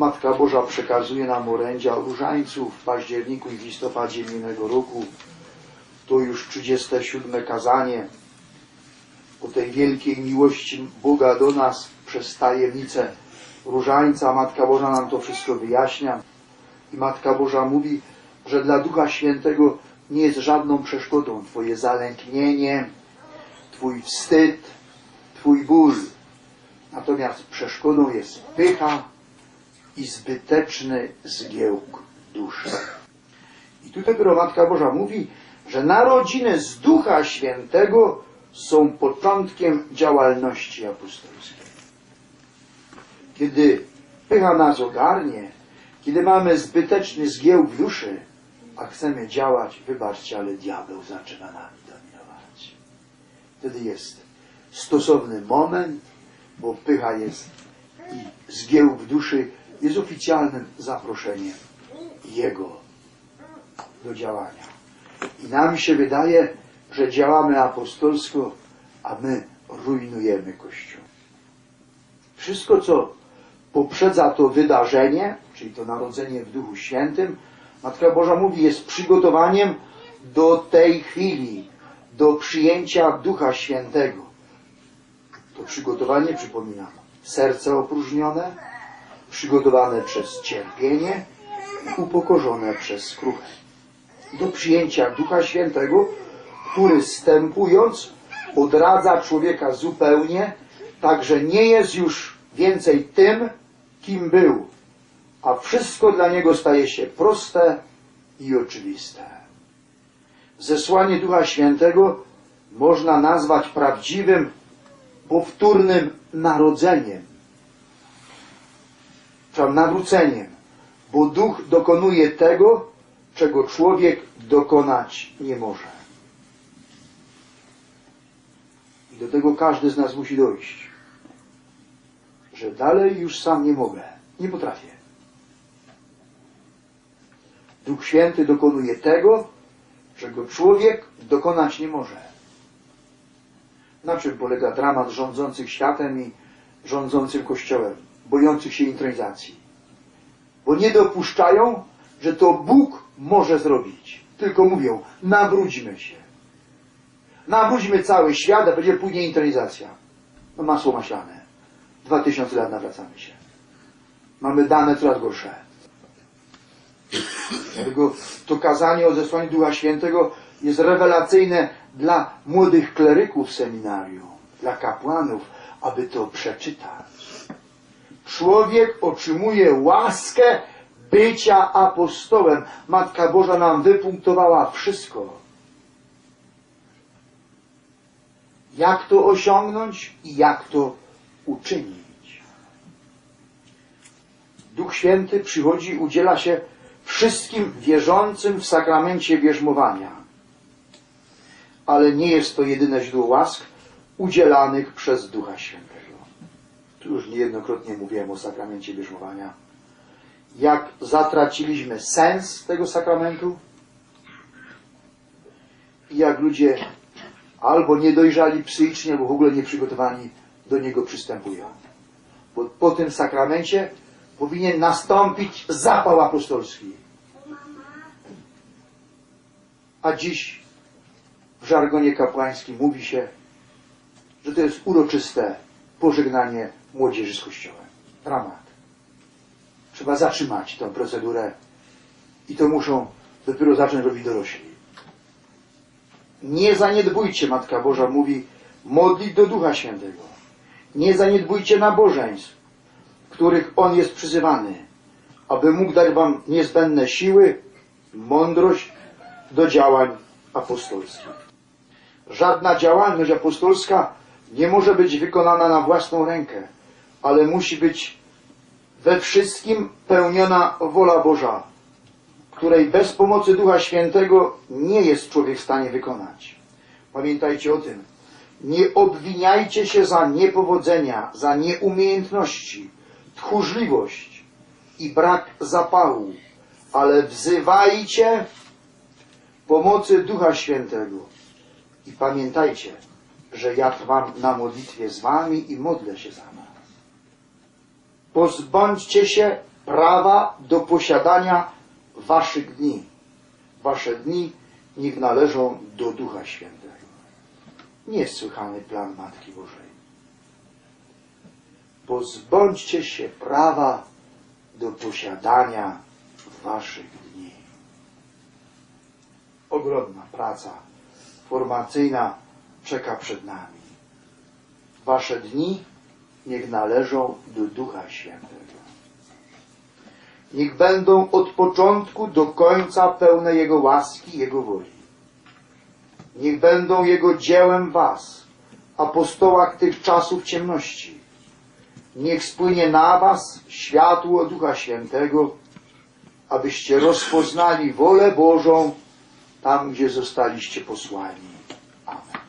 Matka Boża przekazuje nam orędzia różańców w październiku i listopadzie minionego roku. To już 37 kazanie o tej wielkiej miłości Boga do nas przez tajemnicę różańca. Matka Boża nam to wszystko wyjaśnia. I Matka Boża mówi, że dla Ducha Świętego nie jest żadną przeszkodą Twoje zalęknienie, Twój wstyd, Twój ból. Natomiast przeszkodą jest pycha i zbyteczny zgiełk duszy. I tu dopiero Boża mówi, że narodziny z Ducha Świętego są początkiem działalności apostolskiej. Kiedy pycha nas ogarnie, kiedy mamy zbyteczny zgiełk duszy, a chcemy działać, wybaczcie, ale diabeł zaczyna nami dominować. Wtedy jest stosowny moment, bo pycha jest i zgiełk duszy jest oficjalnym zaproszeniem Jego do działania. I nam się wydaje, że działamy apostolsko, a my rujnujemy Kościół. Wszystko, co poprzedza to wydarzenie, czyli to narodzenie w Duchu Świętym, Matka Boża mówi, jest przygotowaniem do tej chwili, do przyjęcia Ducha Świętego. To przygotowanie, przypominam, serce opróżnione, przygotowane przez cierpienie i upokorzone przez skruchę. Do przyjęcia Ducha Świętego, który stępując odradza człowieka zupełnie, tak że nie jest już więcej tym, kim był, a wszystko dla niego staje się proste i oczywiste. Zesłanie Ducha Świętego można nazwać prawdziwym, powtórnym narodzeniem, czy nawróceniem, bo Duch dokonuje tego, czego człowiek dokonać nie może. I do tego każdy z nas musi dojść, że dalej już sam nie mogę, nie potrafię. Duch Święty dokonuje tego, czego człowiek dokonać nie może. Na czym polega dramat rządzących światem i rządzącym Kościołem, bojących się intronizacji? Bo nie dopuszczają, że to Bóg może zrobić. Tylko mówią, nawróćmy się. Nawróćmy cały świat, a będzie później intronizacja. No masło maślane. Dwa tysiące lat nawracamy się. Mamy dane coraz gorsze. Dlatego to kazanie o zesłaniu Ducha Świętego jest rewelacyjne dla młodych kleryków seminarium, dla kapłanów, aby to przeczytać. Człowiek otrzymuje łaskę bycia apostołem. Matka Boża nam wypunktowała wszystko. Jak to osiągnąć i jak to uczynić. Duch Święty przychodzi udziela się wszystkim wierzącym w sakramencie bierzmowania. Ale nie jest to jedyne źródło łask udzielanych przez Ducha Świętego. Tu już niejednokrotnie mówiłem o sakramencie bierzmowania. Jak zatraciliśmy sens tego sakramentu i jak ludzie albo niedojrzali psychicznie, albo w ogóle nieprzygotowani do niego przystępują. Bo po tym sakramencie powinien nastąpić zapał apostolski. A dziś w żargonie kapłańskim mówi się, że to jest uroczyste pożegnanie młodzieży z Kościołem. Dramat. Trzeba zatrzymać tę procedurę i to muszą dopiero zacząć robić dorośli. Nie zaniedbujcie, Matka Boża mówi, modlić do Ducha Świętego. Nie zaniedbujcie nabożeństw, których On jest przyzywany, aby mógł dać Wam niezbędne siły, mądrość do działań apostolskich. Żadna działalność apostolska nie może być wykonana na własną rękę, ale musi być we wszystkim pełniona wola Boża, której bez pomocy Ducha Świętego nie jest człowiek w stanie wykonać. Pamiętajcie o tym. Nie obwiniajcie się za niepowodzenia, za nieumiejętności, tchórzliwość i brak zapału, ale wzywajcie pomocy Ducha Świętego. I pamiętajcie, że ja trwam na modlitwie z wami i modlę się za was. Pozbądźcie się prawa do posiadania waszych dni. Wasze dni niech należą do Ducha Świętego. Niesłychany plan Matki Bożej. Pozbądźcie się prawa do posiadania waszych dni. Ogromna praca formacyjna czeka przed nami. Wasze dni niech należą do Ducha Świętego. Niech będą od początku do końca pełne Jego łaski, Jego woli. Niech będą Jego dziełem was, apostołach tych czasów ciemności. Niech spłynie na was światło Ducha Świętego, abyście rozpoznali wolę Bożą tam, gdzie zostaliście posłani. Amen.